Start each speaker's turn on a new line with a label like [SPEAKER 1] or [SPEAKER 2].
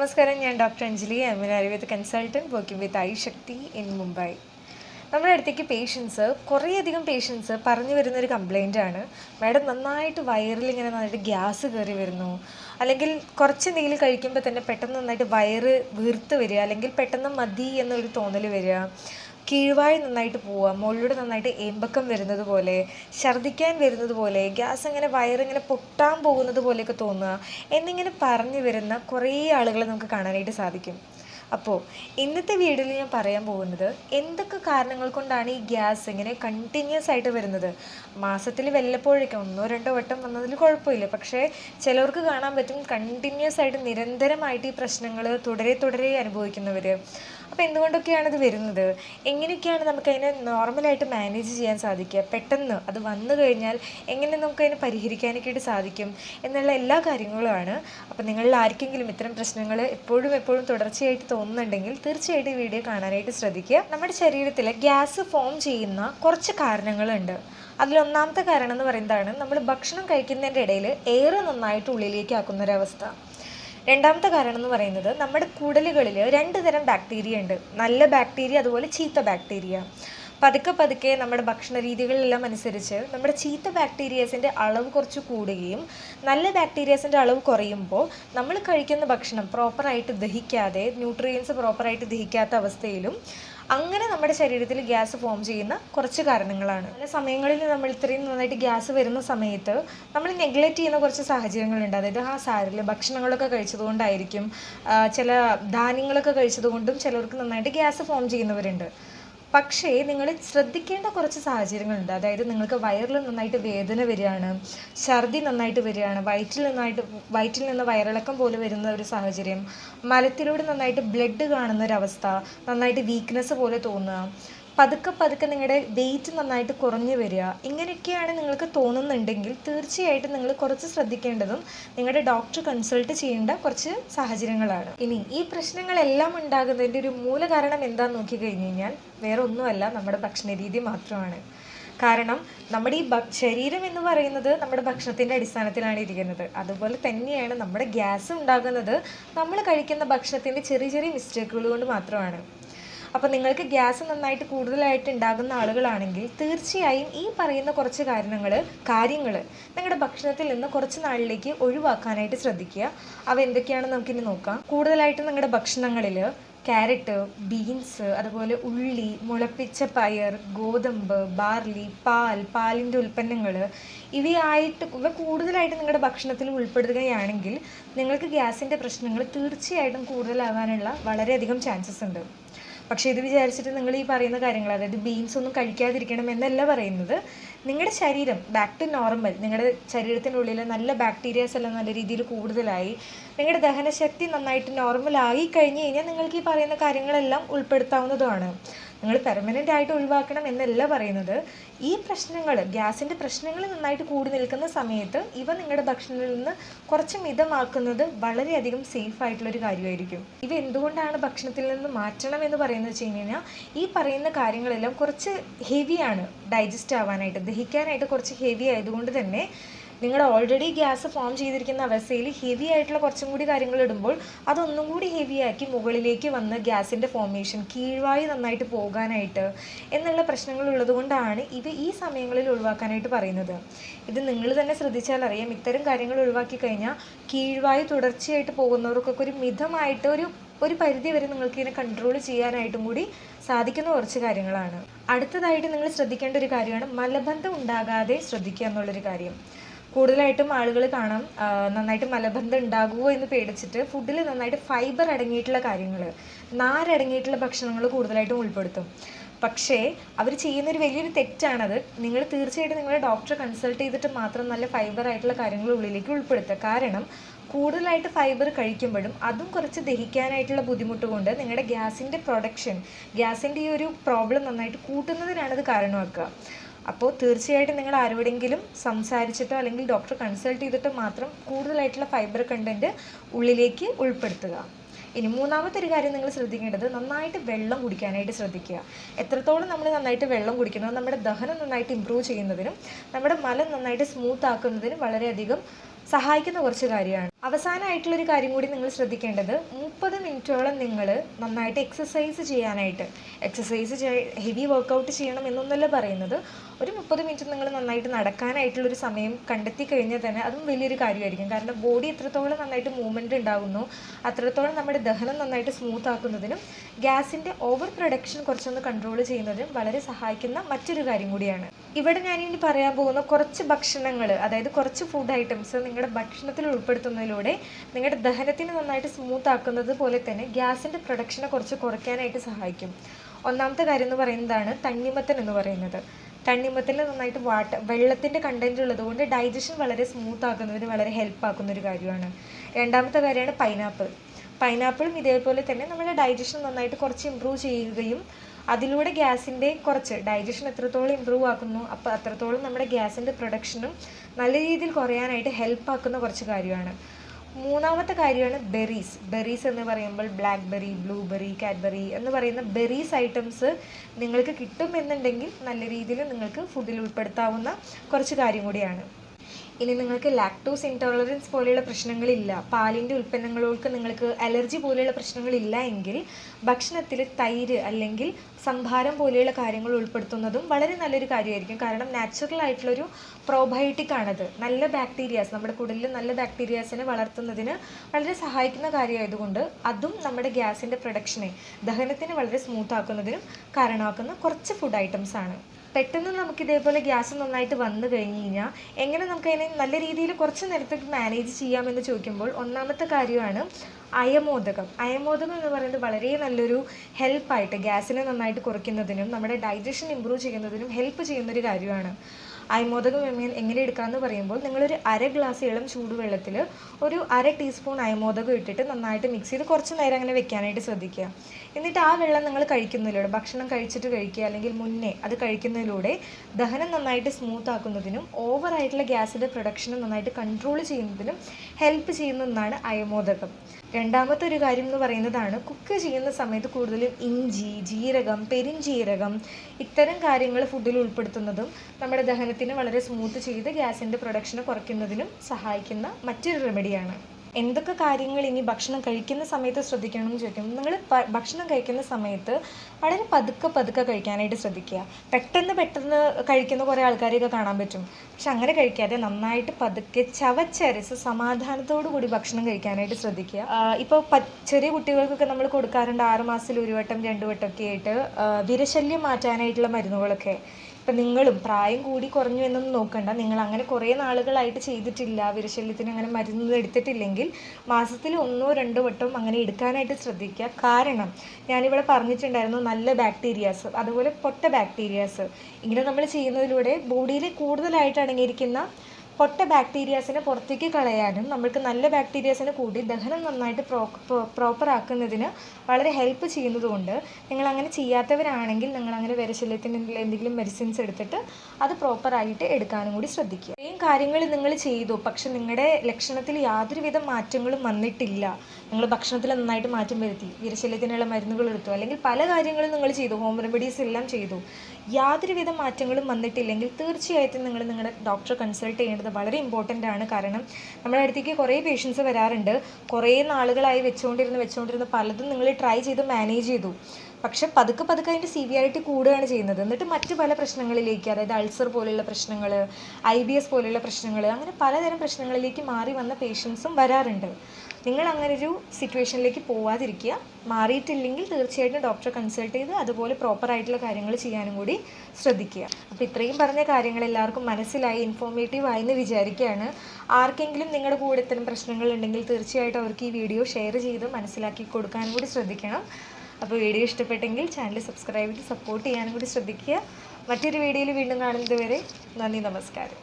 [SPEAKER 1] നമസ്കാരം ഞാൻ doctor Anjali I M Ayurveda consultant working with I Shakti in Mumbai നമ്മുടെ അടുത്തേക്ക് പേഷ്യൻസ് കുറേയധികം പേഷ്യൻസ് പറഞ്ഞു വരുന്നൊരു കംപ്ലയിന്റാണ് മാഡം നന്നായിട്ട് വയറിൽ ഇങ്ങനെ നന്നായിട്ട് ഗ്യാസ് കയറി വരുന്നു. അല്ലെങ്കിൽ കുറച്ച് എന്തെങ്കിലും കഴിക്കുമ്പോൾ തന്നെ പെട്ടെന്ന് നന്നായിട്ട് വയറ് വീർത്ത് വരിക അല്ലെങ്കിൽ പെട്ടെന്ന് മതി എന്നൊരു തോന്നൽ വരിക. കീഴ്വായി നന്നായിട്ട് പോവുക മുകളിലൂടെ നന്നായിട്ട് എമ്പക്കം വരുന്നത് പോലെ ഛർദ്ദിക്കാൻ വരുന്നത് പോലെ ഗ്യാസ് അങ്ങനെ വയറിങ്ങനെ പൊട്ടാൻ പോകുന്നത് പോലെയൊക്കെ തോന്നുക എന്നിങ്ങനെ പറഞ്ഞു വരുന്ന കുറേ ആളുകളെ നമുക്ക് കാണാനായിട്ട് സാധിക്കും. അപ്പോൾ ഇന്നത്തെ വീഡിയോയിൽ ഞാൻ പറയാൻ പോകുന്നത് എന്തൊക്കെ കാരണങ്ങൾ കൊണ്ടാണ് ഈ ഗ്യാസ് ഇങ്ങനെ കണ്ടിന്യൂസ് ആയിട്ട് വരുന്നത്? മാസത്തിൽ വല്ലപ്പോഴൊക്കെ ഒന്നോ രണ്ടോ വട്ടം വന്നതിൽ കുഴപ്പമില്ല. പക്ഷേ ചിലവർക്ക് കാണാൻ പറ്റും കണ്ടിന്യൂസ് ആയിട്ട് നിരന്തരമായിട്ട് ഈ പ്രശ്നങ്ങൾ തുടരെ തുടരെ അനുഭവിക്കുന്നവർ അപ്പോൾ എന്തുകൊണ്ടൊക്കെയാണ് ഇത് വരുന്നത്? എങ്ങനെയൊക്കെയാണ് നമുക്കതിനെ നോർമലായിട്ട് മാനേജ് ചെയ്യാൻ സാധിക്കുക? പെട്ടെന്ന് അത് വന്നു കഴിഞ്ഞാൽ എങ്ങനെ നമുക്കതിനെ പരിഹരിക്കാനൊക്കെയായിട്ട് സാധിക്കും എന്നുള്ള എല്ലാ കാര്യങ്ങളുമാണ്. അപ്പോൾ നിങ്ങളിൽ ആർക്കെങ്കിലും ഇത്തരം പ്രശ്നങ്ങൾ എപ്പോഴും എപ്പോഴും തുടർച്ചയായിട്ട് തോന്നുന്നുണ്ടെങ്കിൽ തീർച്ചയായിട്ടും ഈ വീഡിയോ കാണാനായിട്ട് ശ്രദ്ധിക്കുക. നമ്മുടെ ശരീരത്തിൽ ഗ്യാസ് ഫോം ചെയ്യുന്ന കുറച്ച് കാരണങ്ങളുണ്ട്. അതിലൊന്നാമത്തെ കാരണം എന്ന് പറയുന്നതാണ് നമ്മൾ ഭക്ഷണം കഴിക്കുന്നതിന്റെ ഇടയിൽ എയർ നന്നായിട്ട് ഉള്ളിലേക്ക് ആക്കുന്ന ഒരവസ്ഥ. രണ്ടാമത്തെ കാരണം എന്ന് പറയുന്നത് നമ്മുടെ കുടലുകളിൽ രണ്ട് തരം ബാക്ടീരിയ ഉണ്ട്. നല്ല ബാക്ടീരിയ അതുപോലെ ചീത്ത ബാക്ടീരിയ പതുക്കെ പതുക്കെ നമ്മുടെ ഭക്ഷണ രീതികളിലെല്ലാം അനുസരിച്ച് നമ്മുടെ ചീത്ത ബാക്ടീരിയസിന്റെ അളവ് കുറച്ച് കൂടുകയും നല്ല ബാക്ടീരിയസിന്റെ അളവ് കുറയുമ്പോൾ നമ്മൾ കഴിക്കുന്ന ഭക്ഷണം പ്രോപ്പറായിട്ട് ദഹിക്കാതെ ന്യൂട്രിയൻസ് പ്രോപ്പറായിട്ട് ദഹിക്കാത്ത അവസ്ഥയിലും അങ്ങനെ നമ്മുടെ ശരീരത്തിൽ ഗ്യാസ് ഫോം ചെയ്യുന്ന കുറച്ച് കാരണങ്ങളാണ്. പല സമയങ്ങളിൽ നമ്മൾ ഇത്രയും നന്നായിട്ട് ഗ്യാസ് വരുന്ന സമയത്ത് നമ്മൾ നെഗ്ലക്റ്റ് ചെയ്യുന്ന കുറച്ച് സാഹചര്യങ്ങളുണ്ട്. അതായത് ആ സാരിൽ ഭക്ഷണങ്ങളൊക്കെ കഴിച്ചതുകൊണ്ടായിരിക്കും ചില ധാന്യങ്ങളൊക്കെ കഴിച്ചതുകൊണ്ടും ചിലർക്ക് നന്നായിട്ട് ഗ്യാസ് ഫോം ചെയ്യുന്നവരുണ്ട്. പക്ഷേ നിങ്ങൾ ശ്രദ്ധിക്കേണ്ട കുറച്ച് സാഹചര്യങ്ങളുണ്ട്. അതായത് നിങ്ങൾക്ക് വയറിൽ നന്നായിട്ട് വേദന വരികയാണ് ഛർദി നന്നായിട്ട് വരികയാണ് വയറ്റിൽ നന്നായിട്ട് വയറ്റിൽ നിന്ന് വയറിളക്കം പോലെ വരുന്ന ഒരു സാഹചര്യം മലത്തിലൂടെ നന്നായിട്ട് ബ്ലഡ് കാണുന്ന ഒരവസ്ഥ നന്നായിട്ട് വീക്ക്നെസ് പോലെ തോന്നുക പതുക്കെ പതുക്കെ നിങ്ങളുടെ വെയിറ്റ് നന്നായിട്ട് കുറഞ്ഞു വരിക. ഇങ്ങനെയൊക്കെയാണ് നിങ്ങൾക്ക് തോന്നുന്നുണ്ടെങ്കിൽ തീർച്ചയായിട്ടും നിങ്ങൾ കുറച്ച് ശ്രദ്ധിക്കേണ്ടതും നിങ്ങളുടെ ഡോക്ടർ കൺസൾട്ട് ചെയ്യേണ്ട കുറച്ച് സാഹചര്യങ്ങളാണ്. ഇനി ഈ പ്രശ്നങ്ങളെല്ലാം ഉണ്ടാകുന്നതിന്റെ ഒരു മൂല കാരണം എന്താണെന്ന് നോക്കിക്കഴിഞ്ഞ് കഴിഞ്ഞാൽ വേറെ ഒന്നുമല്ല നമ്മുടെ ഭക്ഷണരീതി മാത്രമാണ്. കാരണം നമ്മുടെ ഈ ശരീരം എന്ന് പറയുന്നത് നമ്മുടെ ഭക്ഷണത്തിന്റെ അടിസ്ഥാനത്തിലാണ് ഇരിക്കുന്നത്. അതുപോലെ തന്നെയാണ് നമ്മുടെ ഗ്യാസ് ഉണ്ടാകുന്നത് നമ്മൾ കഴിക്കുന്ന ഭക്ഷണത്തിന്റെ ചെറിയ ചെറിയ മിസ്റ്റേക്കുകൾ കൊണ്ട് മാത്രമാണ്. അപ്പോൾ നിങ്ങൾക്ക് ഗ്യാസ് നന്നായിട്ട് കൂടുതലായിട്ട് ഉണ്ടാകുന്ന ആളുകളാണെങ്കിൽ തീർച്ചയായും ഈ പറയുന്ന കുറച്ച് കാരണങ്ങൾ കാര്യങ്ങൾ നിങ്ങളുടെ ഭക്ഷണത്തിൽ നിന്ന് കുറച്ച് നാളിലേക്ക് ഒഴിവാക്കാനായിട്ട് ശ്രദ്ധിക്കുക. അവ എന്തൊക്കെയാണെന്ന് നമുക്കിനി നോക്കാം. കൂടുതലായിട്ട് നിങ്ങളുടെ ഭക്ഷണങ്ങളിൽ ക്യാരറ്റ് ബീൻസ് അതുപോലെ ഉള്ളി മുളപ്പിച്ച പയർ ഗോതമ്പ് ബാർലി പാൽ പാലിന്റെ ഉൽപ്പന്നങ്ങൾ ഇവയായിട്ട് ഇവ കൂടുതലായിട്ട് നിങ്ങളുടെ ഭക്ഷണത്തിൽ ഉൾപ്പെടുത്തുകയാണെങ്കിൽ നിങ്ങൾക്ക് ഗ്യാസിന്റെ പ്രശ്നങ്ങൾ തീർച്ചയായിട്ടും കൂടുതലാകാനുള്ള വളരെയധികം ചാൻസസ് ഉണ്ട്. പക്ഷേ ഇത് വിചാരിച്ചിട്ട് നിങ്ങൾ ഈ പറയുന്ന കാര്യങ്ങൾ അതായത് ബീൻസ് ഒന്നും കഴിക്കാതിരിക്കണം എന്നല്ല പറയുന്നത്. നിങ്ങളുടെ ശരീരം ബാക്ക് ടു നോർമൽ നിങ്ങളുടെ ശരീരത്തിനുള്ളിൽ നല്ല ബാക്ടീരിയാസ് എല്ലാം നല്ല രീതിയിൽ കൂടുതലായി നിങ്ങളുടെ ദഹനശക്തി നന്നായിട്ട് നോർമൽ ആയി കഴിഞ്ഞ് കഴിഞ്ഞാൽ നിങ്ങൾക്ക് ഈ പറയുന്ന കാര്യങ്ങളെല്ലാം ഉൾപ്പെടുത്താവുന്നതുമാണ് നിങ്ങൾ പെർമനന്റ് ആയിട്ട് ഒഴിവാക്കണം എന്നല്ല പറയുന്നത്. ഈ പ്രശ്നങ്ങൾ ഗ്യാസിന്റെ പ്രശ്നങ്ങൾ നന്നായിട്ട് കൂടി നിൽക്കുന്ന സമയത്ത് ഇവ നിങ്ങളുടെ ഭക്ഷണത്തിൽ നിന്ന് കുറച്ച് മിതമാക്കുന്നത് വളരെയധികം സേഫ് ആയിട്ടുള്ളൊരു കാര്യമായിരിക്കും. ഇവ എന്തുകൊണ്ടാണ് ഭക്ഷണത്തിൽ നിന്ന് മാറ്റണം എന്ന് പറയുന്നത് വെച്ച് കഴിഞ്ഞാൽ ഈ പറയുന്ന കാര്യങ്ങളെല്ലാം കുറച്ച് ഹെവിയാണ് ഡൈജസ്റ്റ് ആവാനായിട്ട് ദഹിക്കാനായിട്ട് കുറച്ച് ഹെവി ആയതുകൊണ്ട് തന്നെ നിങ്ങൾ ഓൾറെഡി ഗ്യാസ് ഫോം ചെയ്തിരിക്കുന്ന അവസ്ഥയിൽ ഹെവി ആയിട്ടുള്ള കുറച്ചും കൂടി കാര്യങ്ങൾ ഇടുമ്പോൾ അതൊന്നും കൂടി ഹെവിയാക്കി മുകളിലേക്ക് വന്ന് ഗ്യാസിന്റെ ഫോർമേഷൻ കീഴ്വായി നന്നായിട്ട് പോകാനായിട്ട് എന്നുള്ള പ്രശ്നങ്ങൾ ഉള്ളതുകൊണ്ടാണ് ഇത് ഈ സമയങ്ങളിൽ ഒഴിവാക്കാനായിട്ട് പറയുന്നത്. ഇത് നിങ്ങൾ തന്നെ ശ്രദ്ധിച്ചാൽ അറിയാം. ഇത്തരം കാര്യങ്ങൾ ഒഴിവാക്കി കഴിഞ്ഞാൽ കീഴ്വായി തുടർച്ചയായിട്ട് പോകുന്നവർക്കൊക്കെ ഒരു മിതമായിട്ട് ഒരു ഒരു പരിധി വരെ നിങ്ങൾക്ക് ഇതിനെ കൺട്രോൾ ചെയ്യാനായിട്ടും കൂടി സാധിക്കുന്ന കുറച്ച് കാര്യങ്ങളാണ്. അടുത്തതായിട്ട് നിങ്ങൾ ശ്രദ്ധിക്കേണ്ട ഒരു കാര്യമാണ് മലബന്ധം ഉണ്ടാകാതെ ശ്രദ്ധിക്കുക എന്നുള്ളൊരു കാര്യം. കൂടുതലായിട്ടും ആളുകൾ കാണാം. നന്നായിട്ട് മലബന്ധം ഉണ്ടാകുമോ എന്ന് പേടിച്ചിട്ട് ഫുഡിൽ നന്നായിട്ട് ഫൈബർ അടങ്ങിയിട്ടുള്ള കാര്യങ്ങൾ നാരടങ്ങിയിട്ടുള്ള ഭക്ഷണങ്ങൾ കൂടുതലായിട്ടും ഉൾപ്പെടുത്തും. പക്ഷേ അവർ ചെയ്യുന്നൊരു വലിയൊരു തെറ്റാണത്. നിങ്ങൾ തീർച്ചയായിട്ടും നിങ്ങളുടെ ഡോക്ടറെ കൺസൾട്ട് ചെയ്തിട്ട് മാത്രം നല്ല ഫൈബർ ആയിട്ടുള്ള കാര്യങ്ങൾ ഉള്ളിലേക്ക് ഉൾപ്പെടുത്തുക. കാരണം കൂടുതലായിട്ട് ഫൈബർ കഴിക്കുമ്പോഴും അതും കുറച്ച് ദഹിക്കാനായിട്ടുള്ള ബുദ്ധിമുട്ട് കൊണ്ട് നിങ്ങളുടെ ഗ്യാസിന്റെ പ്രൊഡക്ഷൻ ഗ്യാസിന്റെ ഈ ഒരു പ്രോബ്ലം നന്നായിട്ട് കൂട്ടുന്നതിനാണത് കാരണമാക്കുക. അപ്പോൾ തീർച്ചയായിട്ടും നിങ്ങൾ ആരോടെങ്കിലും സംസാരിച്ചിട്ടോ അല്ലെങ്കിൽ ഡോക്ടർ കൺസൾട്ട് ചെയ്തിട്ടോ മാത്രം കൂടുതലായിട്ടുള്ള ഫൈബർ കണ്ടന്റ് ഉള്ളിലേക്ക് ഉൾപ്പെടുത്തുക. ഇനി മൂന്നാമത്തെ ഒരു കാര്യം നിങ്ങൾ ശ്രദ്ധിക്കേണ്ടത് നന്നായിട്ട് വെള്ളം കുടിക്കാനായിട്ട് ശ്രദ്ധിക്കുക. എത്രത്തോളം നമ്മൾ നന്നായിട്ട് വെള്ളം കുടിക്കുന്നത് നമ്മുടെ ദഹനം നന്നായിട്ട് ഇമ്പ്രൂവ് ചെയ്യുന്നതിനും നമ്മുടെ മലം നന്നായിട്ട് സ്മൂത്ത് ആക്കുന്നതിനും വളരെയധികം സഹായിക്കുന്ന കുറച്ച് കാര്യമാണ്. അവസാനമായിട്ടുള്ളൊരു കാര്യം കൂടി നിങ്ങൾ ശ്രദ്ധിക്കേണ്ടത് മുപ്പത് മിനിറ്റോളം നിങ്ങൾ നന്നായിട്ട് എക്സസൈസ് ചെയ്യാനായിട്ട് എക്സസൈസ് ഹെവി വർക്കൗട്ട് ചെയ്യണം എന്നൊന്നല്ല പറയുന്നത്. ഒരു മുപ്പത് മിനിറ്റ് നിങ്ങൾ നന്നായിട്ട് നടക്കാനായിട്ടുള്ളൊരു സമയം കണ്ടെത്തി കഴിഞ്ഞാൽ തന്നെ അതും വലിയൊരു കാര്യമായിരിക്കും. കാരണം ബോഡി എത്രത്തോളം നന്നായിട്ട് മൂവ്മെന്റ് ഉണ്ടാകുന്നു അത്രത്തോളം നമ്മുടെ ദഹനം നന്നായിട്ട് സ്മൂത്ത് ആക്കുന്നതിനും ഗ്യാസിന്റെ ഓവർ പ്രൊഡക്ഷൻ കുറച്ചൊന്ന് കൺട്രോൾ ചെയ്യുന്നതിനും വളരെ സഹായിക്കുന്ന മറ്റൊരു കാര്യം കൂടിയാണ്. ഇവിടെ ഞാൻ ഇനി പറയാൻ പോകുന്ന കുറച്ച് ഭക്ഷണങ്ങൾ അതായത് കുറച്ച് ഫുഡ് ഐറ്റംസ് നിങ്ങളുടെ ഭക്ഷണത്തിൽ ഉൾപ്പെടുത്തുന്നതിലൂടെ നിങ്ങളുടെ ദഹനത്തിന് നന്നായിട്ട് സ്മൂത്ത് ആക്കുന്നത് പോലെ തന്നെ ഗ്യാസിന്റെ പ്രൊഡക്ഷനെ കുറച്ച് കുറയ്ക്കാനായിട്ട് സഹായിക്കും. ഒന്നാമത്തെ കാര്യം എന്ന് പറയുന്നതാണ് തണ്ണിമത്തൻ എന്ന് പറയുന്നത്. തണ്ണിമത്തിൽ നന്നായിട്ട് വാട്ടർ വെള്ളത്തിന്റെ കണ്ടന്റ് ഉള്ളതുകൊണ്ട് ഡൈജഷൻ വളരെ സ്മൂത്ത് ആക്കുന്നതിന് വളരെ ഹെൽപ്പ് ആക്കുന്ന ഒരു കാര്യമാണ്. രണ്ടാമത്തെ കാര്യമാണ് പൈനാപ്പിൾ പൈനാപ്പിളും ഇതേപോലെ തന്നെ നമ്മുടെ ഡൈജഷൻ നന്നായിട്ട് കുറച്ച് ഇമ്പ്രൂവ് ചെയ്യുകയും അതിലൂടെ ഗ്യാസിന്റെ കുറച്ച് ഡൈജഷൻ എത്രത്തോളം ഇമ്പ്രൂവ് ആക്കുന്നു അപ്പോൾ അത്രത്തോളം നമ്മുടെ ഗ്യാസിന്റെ പ്രൊഡക്ഷനും നല്ല രീതിയിൽ കുറയാനായിട്ട് ഹെൽപ്പ് ആക്കുന്ന കുറച്ച് കാര്യമാണ്. മൂന്നാമത്തെ കാര്യമാണ് ബെറീസ് ബെറീസ് എന്ന് പറയുമ്പോൾ ബ്ലാക്ക് ബെറി ബ്ലൂബെറി കാഡ്ബെറി എന്ന് പറയുന്ന ബെറീസ് ഐറ്റംസ് നിങ്ങൾക്ക് കിട്ടുമെന്നുണ്ടെങ്കിൽ നല്ല രീതിയിൽ നിങ്ങൾക്ക് ഫുഡിൽ ഉൾപ്പെടുത്താവുന്ന കുറച്ച് കാര്യം കൂടിയാണ്. ഇനി നിങ്ങൾക്ക് ലാക്ടോസ് ഇൻടോളറൻസ് പോലെയുള്ള പ്രശ്നങ്ങളില്ല. പാലിന്റെ ഉൽപ്പന്നങ്ങൾക്ക് നിങ്ങൾക്ക് അലർജി പോലെയുള്ള പ്രശ്നങ്ങളില്ല എങ്കിൽ ഭക്ഷണത്തിൽ തൈര് അല്ലെങ്കിൽ സംഭാരം പോലെയുള്ള കാര്യങ്ങൾ ഉൾപ്പെടുത്തുന്നതും വളരെ നല്ലൊരു കാര്യമായിരിക്കും. കാരണം നാച്ചുറൽ ആയിട്ടുള്ളൊരു പ്രോബയോട്ടിക് ആണത്. നല്ല ബാക്ടീരിയാസ് നമ്മുടെ കുടലിൽ നല്ല ബാക്ടീരിയാസിനെ വളർത്തുന്നതിന് വളരെ സഹായിക്കുന്ന കാര്യമായതുകൊണ്ട് അതും നമ്മുടെ ഗ്യാസിന്റെ പ്രൊഡക്ഷനെ ദഹനത്തിന് വളരെ സ്മൂത്ത് ആക്കുന്നതിനും കാരണമാക്കുന്ന കുറച്ച് ഫുഡ് ഐറ്റംസ് ആണ്. പെട്ടെന്ന് നമുക്ക് ഇതേപോലെ ഗ്യാസ് നന്നായിട്ട് വന്നു കഴിഞ്ഞ് കഴിഞ്ഞാൽ എങ്ങനെ നമുക്ക് അതിനെ നല്ല രീതിയിൽ കുറച്ച് നേരത്തേക്ക് മാനേജ് ചെയ്യാമെന്ന് ചോദിക്കുമ്പോൾ ഒന്നാമത്തെ കാര്യമാണ് അയമോദകം. അയമോദകം എന്ന് പറയുന്നത് വളരെ നല്ലൊരു ഹെൽപ്പായിട്ട് ഗ്യാസിനെ നന്നായിട്ട് കുറയ്ക്കുന്നതിനും നമ്മുടെ ഡൈജഷൻ ഇമ്പ്രൂവ് ചെയ്യുന്നതിനും ഹെൽപ്പ് ചെയ്യുന്നൊരു കാര്യമാണ്. അയമോദകം എങ്ങനെ എടുക്കാമെന്ന് പറയുമ്പോൾ നിങ്ങളൊരു അര ഗ്ലാസ് ഇളം ചൂടുവെള്ളത്തിൽ ഒരു അര ടീസ്പൂൺ അയമോദകം ഇട്ടിട്ട് നന്നായിട്ട് മിക്സ് ചെയ്ത് കുറച്ച് നേരം അങ്ങനെ വെക്കാനായിട്ട് ശ്രദ്ധിക്കുക. എന്നിട്ട് ആ വെള്ളം നിങ്ങൾ കഴിക്കുന്നതിലൂടെ ഭക്ഷണം കഴിച്ചിട്ട് കഴിക്കുക അല്ലെങ്കിൽ മുന്നേ അത് കഴിക്കുന്നതിലൂടെ ദഹനം നന്നായിട്ട് സ്മൂത്ത് ആക്കുന്നതിനും ഓവറായിട്ടുള്ള ഗ്യാസിന്റെ പ്രൊഡക്ഷനും നന്നായിട്ട് കൺട്രോൾ ചെയ്യുന്നതിനും ഹെൽപ്പ് ചെയ്യുന്ന ഒന്നാണ് അയമോദകം. രണ്ടാമത്തെ ഒരു കാര്യം എന്ന് പറയുന്നതാണ് കുക്ക് ചെയ്യുന്ന സമയത്ത് കൂടുതലും ഇഞ്ചി ജീരകം പെരിഞ്ജീരകം ഇത്തരം കാര്യങ്ങൾ ഫുഡിൽ ഉൾപ്പെടുത്തുന്നതും നമ്മുടെ ദഹനത്തിന് വളരെ സ്മൂത്ത് ചെയ്ത് ഗ്യാസിന്റെ പ്രൊഡക്ഷനെ കുറയ്ക്കുന്നതിനും സഹായിക്കുന്ന മറ്റൊരു റെമഡിയാണ് എന്തൊക്കെ കാര്യങ്ങൾ ഇനി ഭക്ഷണം കഴിക്കുന്ന സമയത്ത് ശ്രദ്ധിക്കണം എന്ന് ചോദിക്കും. നിങ്ങൾ ഭക്ഷണം കഴിക്കുന്ന സമയത്ത് വളരെ പതുക്കെ പതുക്കെ കഴിക്കാനായിട്ട് ശ്രദ്ധിക്കുക. പെട്ടെന്ന് പെട്ടെന്ന് കഴിക്കുന്ന കുറേ ആൾക്കാരെയൊക്കെ കാണാൻ പറ്റും. പക്ഷെ അങ്ങനെ കഴിക്കാതെ നന്നായിട്ട് പതുക്കെ ചവച്ചരച്ച് സമാധാനത്തോടു കൂടി ഭക്ഷണം കഴിക്കാനായിട്ട് ശ്രദ്ധിക്കുക. ഇപ്പോൾ ചെറിയ കുട്ടികൾക്കൊക്കെ നമ്മൾ കൊടുക്കാറുണ്ട് ആറുമാസത്തിൽ ഒരു വട്ടം രണ്ട് വട്ടമൊക്കെ ആയിട്ട് വിരശല്യം മാറ്റാനായിട്ടുള്ള മരുന്നുകളൊക്കെ. ഇപ്പം നിങ്ങളും പ്രായം കൂടി കുറഞ്ഞു എന്നൊന്നും നോക്കണ്ട. നിങ്ങൾ അങ്ങനെ കുറേ നാളുകളായിട്ട് ചെയ്തിട്ടില്ല. വിരശല്യത്തിന് അങ്ങനെ മരുന്ന് എടുത്തിട്ടില്ലെങ്കിൽ മാസത്തിൽ ഒന്നോ രണ്ടോ വട്ടം അങ്ങനെ എടുക്കാനായിട്ട് ശ്രദ്ധിക്കുക. കാരണം ഞാനിവിടെ പറഞ്ഞിട്ടുണ്ടായിരുന്നു നല്ല ബാക്ടീരിയാസ് അതുപോലെ പൊട്ട ബാക്ടീരിയാസ് ഇങ്ങനെ നമ്മൾ ചെയ്യുന്നതിലൂടെ ബോഡിയിൽ കൂടുതലായിട്ട് അടങ്ങിയിരിക്കുന്ന പൊട്ട ബാക്ടീരിയാസിനെ പുറത്തേക്ക് കളയാനും നമ്മൾക്ക് നല്ല ബാക്ടീരിയാസിനെ കൂടി ദഹനം നന്നായിട്ട് പ്രോ പ്രോപ്പർ ആക്കുന്നതിന് വളരെ ഹെൽപ്പ് ചെയ്യുന്നതുകൊണ്ട് നിങ്ങൾ അങ്ങനെ ചെയ്യാത്തവരാണെങ്കിൽ നിങ്ങൾ അങ്ങനെ വിരശല്യത്തിന് എന്തെങ്കിലും മെഡിസിൻസ് എടുത്തിട്ട് അത് പ്രോപ്പറായിട്ട് എടുക്കാനും കൂടി ശ്രദ്ധിക്കുക. ഇത്രയും കാര്യങ്ങൾ നിങ്ങൾ ചെയ്തു പക്ഷെ നിങ്ങളുടെ ലക്ഷണത്തിൽ യാതൊരുവിധ മാറ്റങ്ങളും വന്നിട്ടില്ല. നിങ്ങൾ ഭക്ഷണത്തിൽ നന്നായിട്ട് മാറ്റം വരുത്തി വിരശല്യത്തിനുള്ള മരുന്നുകൾ എടുത്തു അല്ലെങ്കിൽ പല കാര്യങ്ങളും നിങ്ങൾ ചെയ്തു ഹോം റെമഡീസ് എല്ലാം ചെയ്തു. യാതൊരുവിധ മാറ്റങ്ങളും വന്നിട്ടില്ലെങ്കിൽ തീർച്ചയായിട്ടും നിങ്ങൾ നിങ്ങളുടെ ഡോക്ടറെ കൺസൾട്ട് ചെയ്യേണ്ടത് വളരെ ഇമ്പോർട്ടന്റ് ആണ്. കാരണം നമ്മുടെ അടുത്തേക്ക് കുറേ പേഷ്യൻസ് വരാറുണ്ട്. കുറേ നാളുകളായി വെച്ചുകൊണ്ടിരുന്ന് വെച്ചുകൊണ്ടിരുന്ന് പലതും നിങ്ങൾ ട്രൈ ചെയ്ത് മാനേജ് ചെയ്തു. പക്ഷെ പതുക്കെ പതുക്കെ അതിന്റെ സിവിയാരിറ്റി കൂടുകയാണ് ചെയ്യുന്നത്. എന്നിട്ട് മറ്റ് പല പ്രശ്നങ്ങളിലേക്ക് അതായത് അൾസർ പോലെയുള്ള പ്രശ്നങ്ങൾ ഐ ബി എസ് പോലെയുള്ള പ്രശ്നങ്ങൾ അങ്ങനെ പലതരം പ്രശ്നങ്ങളിലേക്ക് മാറി വന്ന പേഷ്യൻസും വരാറുണ്ട്. നിങ്ങൾ അങ്ങനെ ഒരു സിറ്റുവേഷനിലേക്ക് പോവാതിരിക്കുക. മാറിയിട്ടില്ലെങ്കിൽ തീർച്ചയായിട്ടും ഡോക്ടറെ കൺസൾട്ട് ചെയ്ത് അതുപോലെ പ്രോപ്പർ ആയിട്ടുള്ള കാര്യങ്ങൾ ചെയ്യാനും കൂടി ശ്രദ്ധിക്കുക. അപ്പോൾ ഇത്രയും പറഞ്ഞ കാര്യങ്ങൾ എല്ലാവർക്കും മനസ്സിലായി ഇൻഫോർമേറ്റീവ് ആയെന്ന് വിചാരിക്കുകയാണ്. ആർക്കെങ്കിലും നിങ്ങളുടെ കൂടെ ഇത്തരം പ്രശ്നങ്ങൾ ഉണ്ടെങ്കിൽ തീർച്ചയായിട്ടും അവർക്ക് ഈ വീഡിയോ ഷെയർ ചെയ്ത് മനസ്സിലാക്കി കൊടുക്കാനും കൂടി ശ്രദ്ധിക്കണം. അപ്പോൾ വീഡിയോ ഇഷ്ടപ്പെട്ടെങ്കിൽ ചാനൽ സബ്സ്ക്രൈബ് ചെയ്ത് സപ്പോർട്ട് ചെയ്യാനും കൂടി ശ്രദ്ധിക്കുക. മറ്റൊരു വീഡിയോയിൽ വീണ്ടും കാണുന്നത് വരെ നന്ദി നമസ്കാരം.